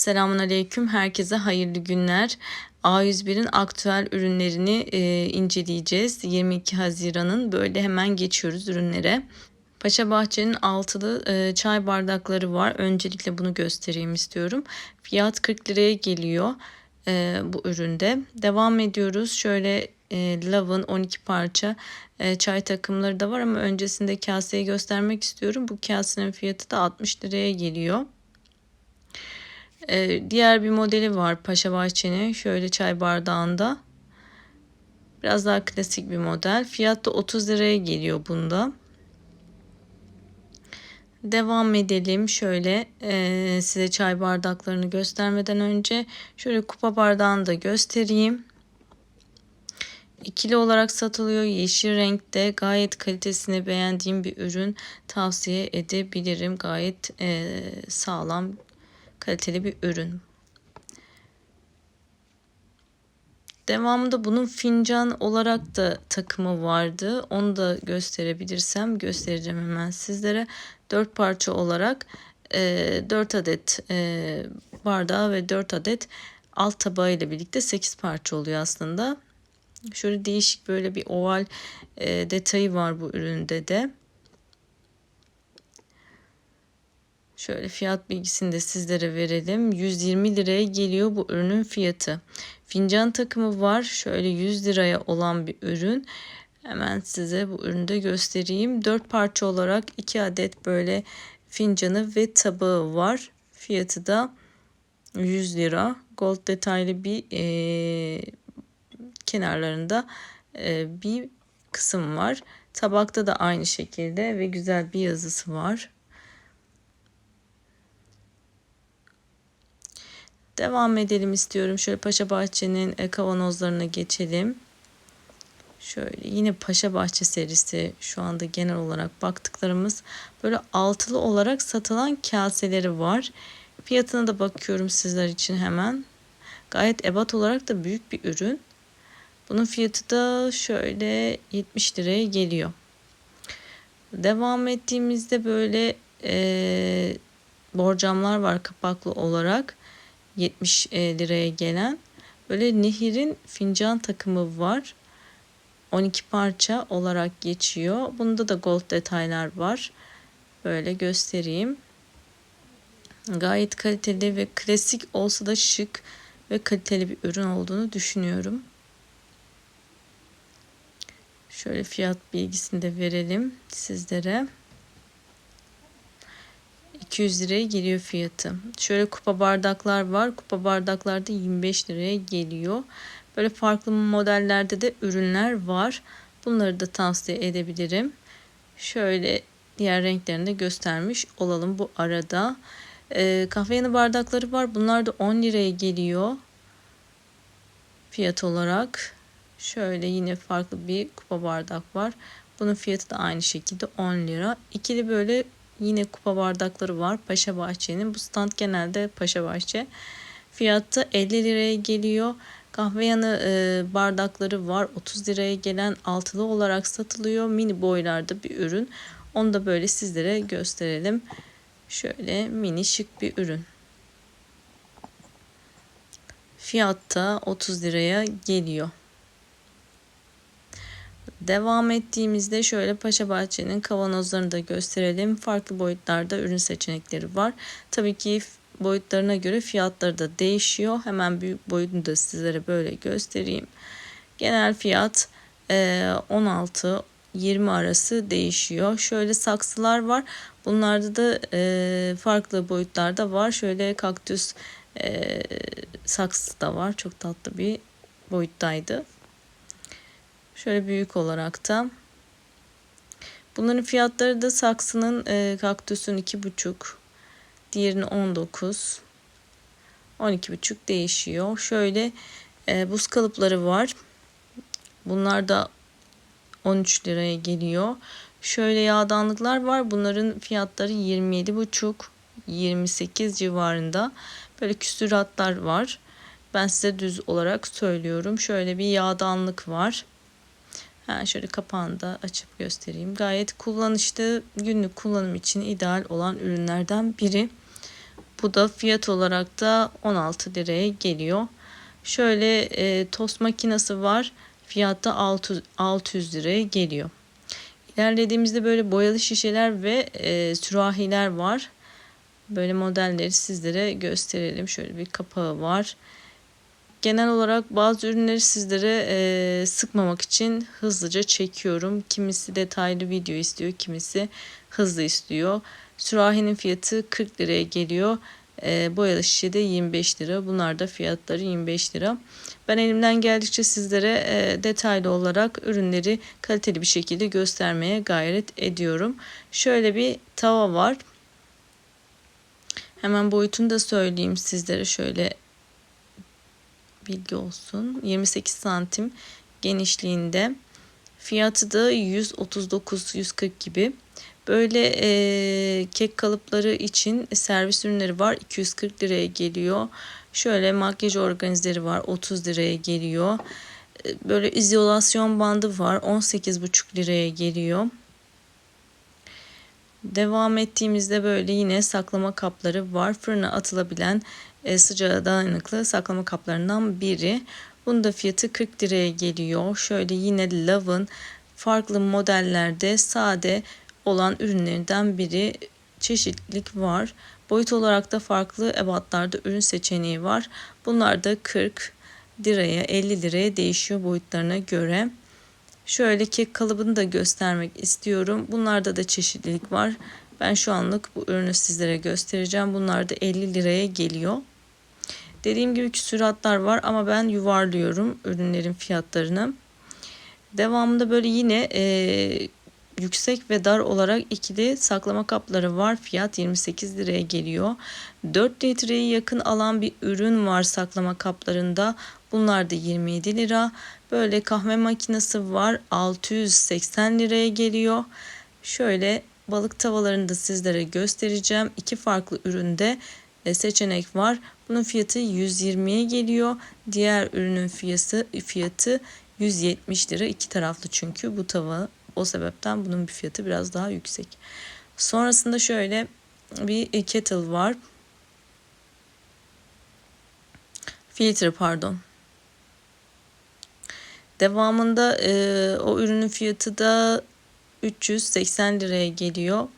Selamun Aleyküm. Herkese hayırlı günler. A101'in aktüel ürünlerini e, inceleyeceğiz. 22 Haziran'ın böyle hemen geçiyoruz ürünlere. Paşa Bahçe'nin altılı e, çay bardakları var. Öncelikle bunu göstereyim istiyorum. Fiyat 40 liraya geliyor e, bu üründe. Devam ediyoruz. Şöyle e, Love'ın 12 parça e, çay takımları da var ama öncesinde kaseyi göstermek istiyorum. Bu kasenin fiyatı da 60 liraya geliyor. Ee, diğer bir modeli var Paşa Bahçe'nin. Şöyle çay bardağında. Biraz daha klasik bir model. Fiyat da 30 liraya geliyor bunda. Devam edelim. Şöyle e, size çay bardaklarını göstermeden önce şöyle kupa bardağını da göstereyim. İkili olarak satılıyor. Yeşil renkte gayet kalitesini beğendiğim bir ürün tavsiye edebilirim. Gayet e, sağlam kaliteli bir ürün. Devamında bunun fincan olarak da takımı vardı. Onu da gösterebilirsem göstereceğim hemen sizlere. 4 parça olarak e, 4 adet e, bardağı ve 4 adet alt tabağı ile birlikte 8 parça oluyor aslında. Şöyle değişik böyle bir oval e, detayı var bu üründe de. Şöyle fiyat bilgisini de sizlere verelim. 120 liraya geliyor bu ürünün fiyatı. Fincan takımı var. Şöyle 100 liraya olan bir ürün. Hemen size bu ürünü de göstereyim. 4 parça olarak 2 adet böyle fincanı ve tabağı var. Fiyatı da 100 lira. Gold detaylı bir e, kenarlarında e, bir kısım var. Tabakta da aynı şekilde ve güzel bir yazısı var. Devam edelim istiyorum. Şöyle Paşa Bahçe'nin e, kavanozlarına geçelim. Şöyle yine Paşa Bahçe serisi şu anda genel olarak baktıklarımız böyle altılı olarak satılan kaseleri var. Fiyatına da bakıyorum sizler için hemen. Gayet ebat olarak da büyük bir ürün. Bunun fiyatı da şöyle 70 liraya geliyor. Devam ettiğimizde böyle e, borcamlar var kapaklı olarak. 70 e, liraya gelen böyle nehirin fincan takımı var. 12 parça olarak geçiyor. Bunda da gold detaylar var. Böyle göstereyim. Gayet kaliteli ve klasik olsa da şık ve kaliteli bir ürün olduğunu düşünüyorum. Şöyle fiyat bilgisini de verelim sizlere. 200 liraya geliyor fiyatı. Şöyle kupa bardaklar var. Kupa bardaklarda 25 liraya geliyor. Böyle farklı modellerde de ürünler var. Bunları da tavsiye edebilirim. Şöyle diğer renklerini de göstermiş olalım bu arada. Ee, kahve bardakları var. Bunlar da 10 liraya geliyor. Fiyat olarak. Şöyle yine farklı bir kupa bardak var. Bunun fiyatı da aynı şekilde 10 lira. İkili böyle Yine kupa bardakları var Paşa Bahçe'nin. Bu stand genelde Paşa Bahçe. Fiyatı 50 liraya geliyor. Kahve yanı e, bardakları var. 30 liraya gelen altılı olarak satılıyor. Mini boylarda bir ürün. Onu da böyle sizlere gösterelim. Şöyle mini şık bir ürün. Fiyatta 30 liraya geliyor. Devam ettiğimizde şöyle Paşa Bahçe'nin kavanozlarını da gösterelim. Farklı boyutlarda ürün seçenekleri var. Tabii ki boyutlarına göre fiyatları da değişiyor. Hemen büyük boyutunu da sizlere böyle göstereyim. Genel fiyat 16 20 arası değişiyor. Şöyle saksılar var. Bunlarda da e, farklı boyutlarda var. Şöyle kaktüs e, saksı da var. Çok tatlı bir boyuttaydı. Şöyle büyük olarak da. Bunların fiyatları da saksının e, kaktüsün 2,5 diğerinin 19 12,5 değişiyor. Şöyle e, buz kalıpları var. Bunlar da 13 liraya geliyor. Şöyle yağdanlıklar var. Bunların fiyatları 27,5 28 civarında. Böyle küsüratlar var. Ben size düz olarak söylüyorum. Şöyle bir yağdanlık var. Ben şöyle kapağını da açıp göstereyim. Gayet kullanışlı günlük kullanım için ideal olan ürünlerden biri. Bu da fiyat olarak da 16 liraya geliyor. Şöyle e, tost makinesi var. Fiyatta 600, 600 liraya geliyor. İlerlediğimizde böyle boyalı şişeler ve e, sürahiler var. Böyle modelleri sizlere gösterelim. Şöyle bir kapağı var. Genel olarak bazı ürünleri sizlere e, sıkmamak için hızlıca çekiyorum. Kimisi detaylı video istiyor, kimisi hızlı istiyor. Sürahinin fiyatı 40 liraya geliyor. E, boyalı şişe de 25 lira. Bunlar da fiyatları 25 lira. Ben elimden geldikçe sizlere e, detaylı olarak ürünleri kaliteli bir şekilde göstermeye gayret ediyorum. Şöyle bir tava var. Hemen boyutunu da söyleyeyim sizlere şöyle bilgi olsun. 28 santim genişliğinde. Fiyatı da 139-140 gibi. Böyle e, kek kalıpları için servis ürünleri var. 240 liraya geliyor. Şöyle makyaj organizleri var. 30 liraya geliyor. Böyle izolasyon bandı var. 18,5 liraya geliyor. Devam ettiğimizde böyle yine saklama kapları var. Fırına atılabilen e, sıcağa dayanıklı saklama kaplarından biri. Bunun da fiyatı 40 liraya geliyor. Şöyle yine Love'ın farklı modellerde sade olan ürünlerinden biri çeşitlilik var. Boyut olarak da farklı ebatlarda ürün seçeneği var. Bunlar da 40 liraya 50 liraya değişiyor boyutlarına göre. Şöyle kek kalıbını da göstermek istiyorum. Bunlarda da çeşitlilik var. Ben şu anlık bu ürünü sizlere göstereceğim. Bunlar da 50 liraya geliyor. Dediğim gibi küsuratlar var ama ben yuvarlıyorum ürünlerin fiyatlarını. Devamında böyle yine e, yüksek ve dar olarak ikili saklama kapları var. Fiyat 28 liraya geliyor. 4 litreye yakın alan bir ürün var saklama kaplarında. Bunlar da 27 lira. Böyle kahve makinesi var. 680 liraya geliyor. Şöyle balık tavalarını da sizlere göstereceğim. İki farklı üründe seçenek var. Bunun fiyatı 120'ye geliyor. Diğer ürünün fiyatı fiyatı 170 lira. İki taraflı çünkü bu tava o sebepten bunun bir fiyatı biraz daha yüksek. Sonrasında şöyle bir kettle var. Filtre pardon. Devamında e, o ürünün fiyatı da 380 liraya geliyor.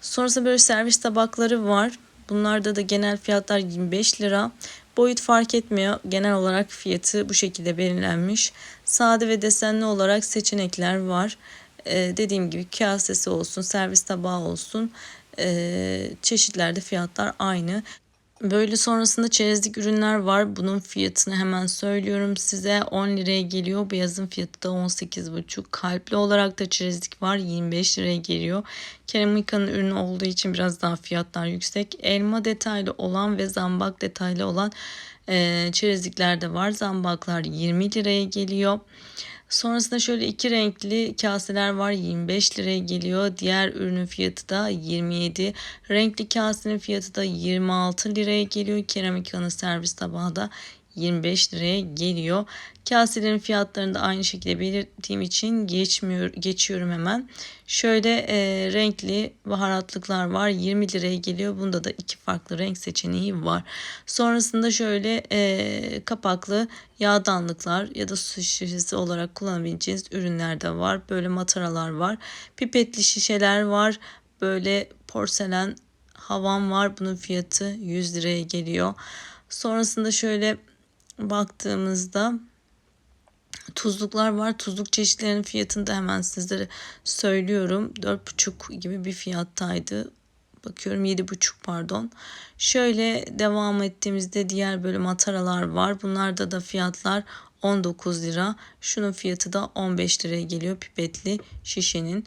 Sonrasında böyle servis tabakları var. Bunlarda da genel fiyatlar 25 lira. Boyut fark etmiyor. Genel olarak fiyatı bu şekilde belirlenmiş. Sade ve desenli olarak seçenekler var. Ee, dediğim gibi kasesi olsun, servis tabağı olsun. Ee, çeşitlerde fiyatlar aynı. Böyle sonrasında çerezlik ürünler var. Bunun fiyatını hemen söylüyorum size. 10 liraya geliyor. Beyazın fiyatı da 18,5. Kalpli olarak da çerezlik var. 25 liraya geliyor. Keramika'nın ürünü olduğu için biraz daha fiyatlar yüksek. Elma detaylı olan ve zambak detaylı olan e, çerezlikler de var. Zambaklar 20 liraya geliyor. Sonrasında şöyle iki renkli kaseler var 25 liraya geliyor. Diğer ürünün fiyatı da 27. Renkli kasenin fiyatı da 26 liraya geliyor. Keramik yanı servis tabağı da 25 liraya geliyor. Kaselerin fiyatlarını da aynı şekilde belirttiğim için geçmiyor, geçiyorum hemen. Şöyle e, renkli baharatlıklar var. 20 liraya geliyor. Bunda da iki farklı renk seçeneği var. Sonrasında şöyle e, kapaklı yağdanlıklar ya da su şişesi olarak kullanabileceğiniz ürünler de var. Böyle mataralar var. Pipetli şişeler var. Böyle porselen havan var. Bunun fiyatı 100 liraya geliyor. Sonrasında şöyle baktığımızda tuzluklar var. Tuzluk çeşitlerinin fiyatını da hemen sizlere söylüyorum. 4,5 gibi bir fiyattaydı. Bakıyorum 7,5 pardon. Şöyle devam ettiğimizde diğer böyle mataralar var. Bunlarda da fiyatlar 19 lira. Şunun fiyatı da 15 liraya geliyor pipetli şişenin.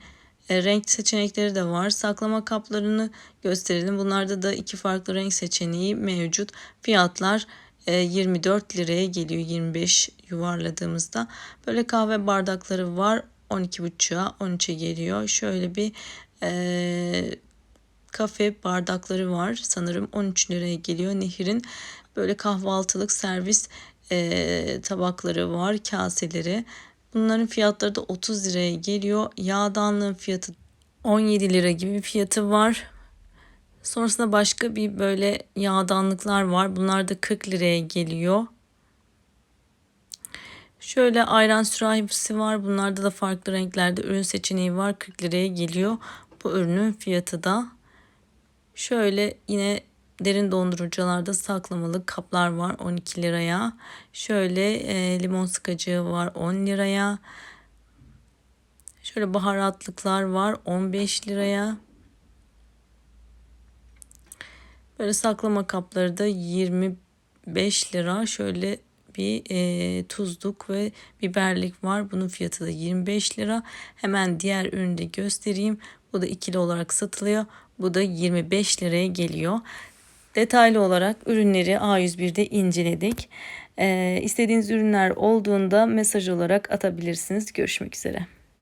E, renk seçenekleri de var. Saklama kaplarını gösterelim. Bunlarda da iki farklı renk seçeneği mevcut. Fiyatlar 24 e, liraya geliyor 25 yuvarladığımızda. Böyle kahve bardakları var 12,5'a 13'e geliyor. Şöyle bir e, kafe bardakları var sanırım 13 liraya geliyor. Nehir'in böyle kahvaltılık servis e, tabakları var kaseleri. Bunların fiyatları da 30 liraya geliyor. Yağdanlığın fiyatı 17 lira gibi fiyatı var. Sonrasında başka bir böyle yağdanlıklar var. Bunlar da 40 liraya geliyor. Şöyle ayran sürahisi var. Bunlarda da farklı renklerde ürün seçeneği var. 40 liraya geliyor. Bu ürünün fiyatı da. Şöyle yine derin dondurucularda saklamalı kaplar var 12 liraya. Şöyle e, limon sıkacığı var 10 liraya. Şöyle baharatlıklar var 15 liraya. Böyle saklama kapları da 25 lira. Şöyle bir e, tuzluk ve biberlik var. Bunun fiyatı da 25 lira. Hemen diğer ürünü de göstereyim. Bu da ikili olarak satılıyor. Bu da 25 liraya geliyor. Detaylı olarak ürünleri A101'de inceledik. Ee, istediğiniz ürünler olduğunda mesaj olarak atabilirsiniz. Görüşmek üzere.